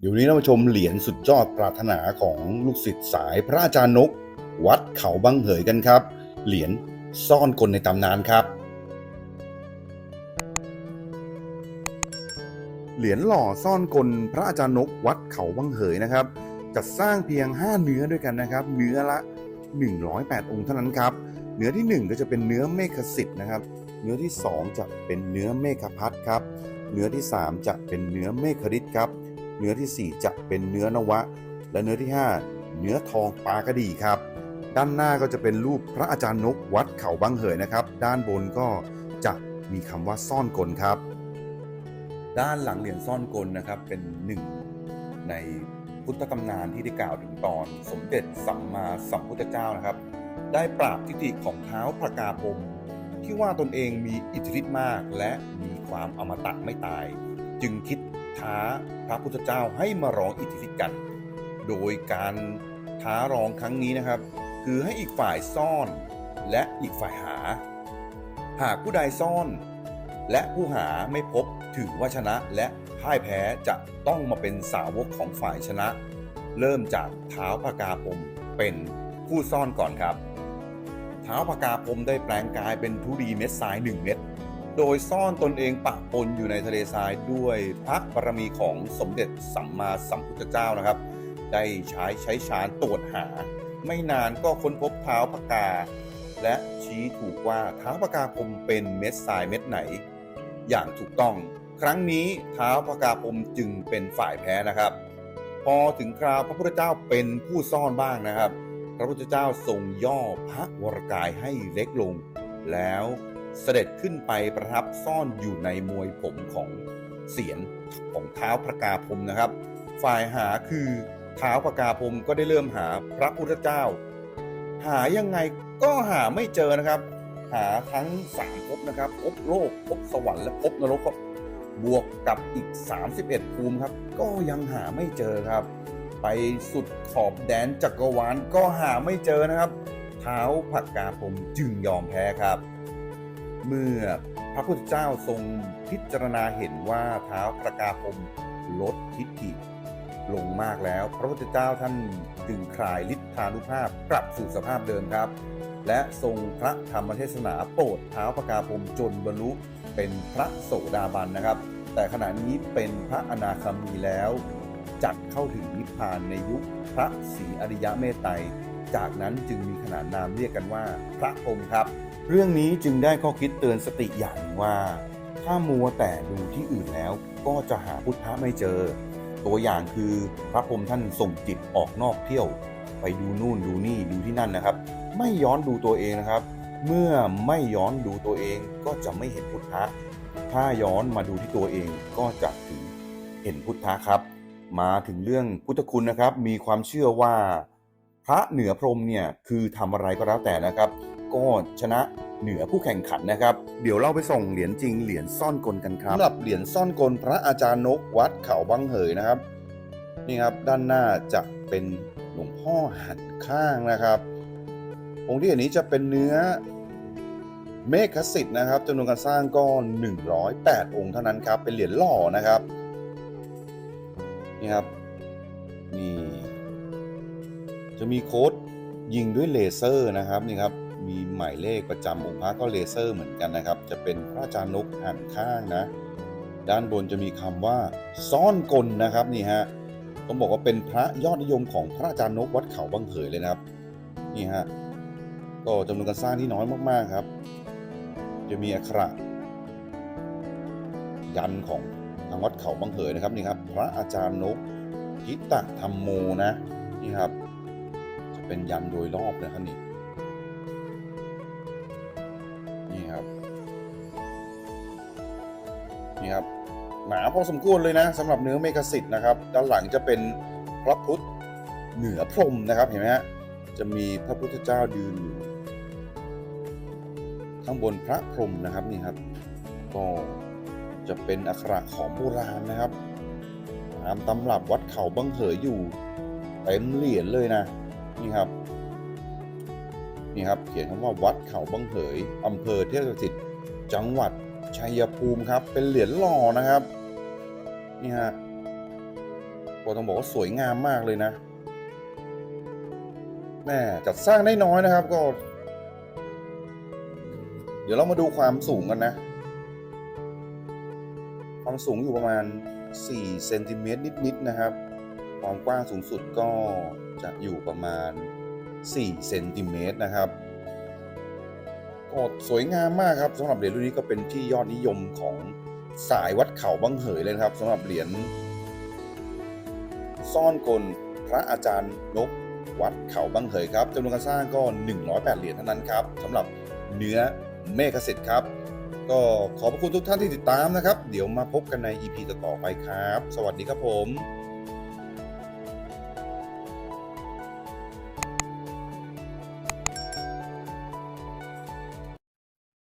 เดี๋ยวนี้เรามาชมเหรียญสุดยอดปรารถนาของลูกศิษย์สายพระอาจารย์นก วัดเขาบังเหยกันครับ เหรียญซ่อนกลในตำนานครับ เหรียญหล่อซ่อนกลพระอาจารย์นกวัดเขาบังเหยนะครับจัดสร้างเพียง 5 เนื้อด้วยกันนะครับ เนื้อละ 108 องค์เท่านั้นครับ เนื้อทีหนึ่1 ก็จะเป็นเนื้อเมฆสิทธิ์นะครับ เนื้อที่ 2 จะเป็นเนื้อเมฆพัทครับ เนื้อที่ 3 จะเป็นเนื้อเมฆฤทธิ์ครับ เนื้อทีสี่ 4 จะเป็นเนื้อนวะ และเนื้อที่ 5 เนื้อทองปลากระดีครับ ด้านหน้าก็จะเป็นรูปพระอาจารย์นกวัดเขาบังเหยนะครับ ด้านบนก็จะมีคำว่าซ่อนกลครับ ด้านหลังเหรียญซ่อนกลนะครับเป็นหนึ่งในพุทธตำนานที่ได้กล่าวถึงตอนสมเด็จสัมมาสัมพุทธเจ้านะครับ ได้ปราบทิฏฐิของเท้าพระกาพมที่ว่าตนเองมีอิทธิฤทธิ์มาก และมีความอมตะไม่ตาย จึงคิด ท้าพระพุทธเจ้าให้มาร้องอิทธิฤทธิ์กัน โดยการท้าร้องครั้งนี้นะครับ คือให้อีกฝ่ายซ่อนและอีกฝ่ายหา หากผู้ใดซ่อน และผู้หาไม่พบถือว่าชนะและพ่ายแพ้จะต้องมาเป็นสาวกของฝ่ายชนะ เริ่มจากเท้าพกาพมเป็นผู้ซ่อนก่อนครับ เท้าพกาพมได้แปลงกายเป็นธุลีเม็ดทรายหนึ่งเม็ด โดยซ่อนตนเองปะปนอยู่ในทะเลทรายด้วยพระบารมีของสมเด็จสัมมาสัมพุทธเจ้านะครับ ได้ใช้ใช้ชาญตรวจหา ไม่นานก็ค้นพบเท้าพกา และชี้ถูกว่าเท้าพกาพรมเป็นเม็ดทรายเม็ดไหน อย่างถูกต้อง ครั้งนี้เท้าพกาพรมจึงเป็นฝ่ายแพ้นะครับ พอถึงคราวพระพุทธเจ้าเป็นผู้ซ่อนบ้างนะครับ พระพุทธเจ้าทรงย่อพระวรกายให้เล็กลง แล้ว เสด็จขึ้นไปประทับซ่อนอยู่ในมวยผมของเสียนของเท้าพระกาพรมนะครับ ฝ่ายหาคือเท้าพระกาพรมก็ได้เริ่มหาพระพุทธเจ้า หายังไงก็หาไม่เจอนะครับ หาทั้งสามภพนะครับภพโลกภพสวรรค์และภพนรกครับบวกกับอีก 31 ภูมิครับ ก็ยังหาไม่เจอครับ ไปสุดขอบแดนจักรวาลก็หาไม่เจอนะครับ เท้าผักกาพรมจึงยอมแพ้ครับ เมื่อพระพุทธเจ้าทรงพิจารณาเห็นว่าเท้าพระกาพรมลดทิฏฐิลงมากแล้ว พระพุทธเจ้าท่านจึงคลายฤทธานุภาพกลับสู่สภาพเดิมครับ และทรงพระธรรมเทศนาโปรดเท้าพระกาพรมจนบรรลุเป็นพระโสดาบันนะครับ แต่ขณะนี้เป็นพระอนาคามีแล้ว จักเข้าถึงนิพพานในยุคพระศรีอริยะเมตไตร จากนั้นจึงมีขนานนามเรียกกันว่า พระพรหมครับ เรื่องนี้จึงได้ข้อคิดเตือนสติอย่างว่า ถ้ามัวแต่ดูที่อื่นแล้วก็จะหาพุทธะไม่เจอ ตัวอย่างคือพระพรหมท่านส่งจิตออกนอกเที่ยว ไปดูนู่นดูนี่ดูที่นั่นนะครับ ไม่ย้อนดูตัวเองนะครับ เมื่อไม่ย้อนดูตัวเองก็จะไม่เห็นพุทธะถ้าย้อนมาดูที่ตัวเองก็จะถึงเห็นพุทธะครับ มาถึงเรื่องพุทธคุณนะครับ มีความเชื่อว่า พระเหนือพรมเนี่ยคือทำอะไรก็แล้วแต่นะครับ ก็ชนะเหนือผู้แข่งขันนะครับ เดี๋ยวเราไปส่งเหรียญจริงเหรียญซ่อนกลกันครับสำหรับเหรียญซ่อนกลพระอาจารย์นกวัดเขาบังเหยนะครับ นี่ครับด้านหน้าจะเป็นหลวงพ่อหันข้างนะครับองค์ที่เห็นนี้จะเป็นเนื้อเมฆสิทธิ์นะครับจำนวนการสร้างก็ 108 องค์เท่านั้นครับ เป็นเหรียญหล่อนะครับ นี่ครับนี่ จะมีโค้ดยิงด้วยเลเซอร์นะครับนี่ครับมีหมายเลขประจำองค์พระก็เลเซอร์เหมือนกันนะครับ จะเป็นพระอาจารย์นกหันข้างนะ ด้านบนจะมีคำว่าซ่อนกลนะครับนี่ฮะต้องบอกว่าเป็นพระยอดนิยมของพระอาจารย์นกวัดเขาบังเขยเลยนะครับนี่ฮะก็จำนวนการสร้างที่น้อยมากๆครับ จะมีอักขระยันของทางวัดเขาบังเขยนะครับนี่ครับ พระอาจารย์นกทิตะธรรมโมนะนี่ครับ เป็นยันโดยรอบนะครับนี่นี่ครับนี่ครับหนาพอสมควรเลยนะสำหรับเนื้อเมกสิทธ์นะครับ ด้านหลังจะเป็นพระพุทธเหนือพรมนะครับเห็นไหมฮะจะมีพระพุทธเจ้ายืนอยู่ข้างบนพระพรมนะครับนี่ครับ ก็จะเป็นอักขระของโบราณนะครับตามตำรับวัดเขาบังเหยอยู่เต็มเหรียญเลยนะ นี่ครับ นี่ครับ เขียนคำว่าวัดเขาบังเหยอำเภอเทพสถิตจังหวัดชัยภูมิครับ เป็นเหรียญหล่อนะครับ นี่ฮะก็ต้องบอกว่าสวยงามมากเลยนะแม่จัดสร้างได้น้อยนะครับก็ เดี๋ยวเรามาดูความสูงกันนะ ความสูงอยู่ประมาณ4เซนติเมตรนิดๆนะครับ ความกว้างสูงสุดก็ จะอยู่ประมาณ4เซนติเมตรนะครับก็สวยงามมากครับสำหรับเหรียญรุ่นนี้ก็เป็นที่ยอดนิยมของสายวัดเขาบังเหยเลยนะครับสำหรับเหรียญซ่อนกลพระอาจารย์นกวัดเขาบังเหยครับจำนวนการสร้างก็ 108 เหรียญเท่านั้นครับสำหรับเนื้อเมฆสิทธิ์ครับ ก็ขอบพระคุณทุกท่านที่ติดตามนะครับ เดี๋ยวมาพบกันใน EP ต่อๆไปครับ สวัสดีครับผม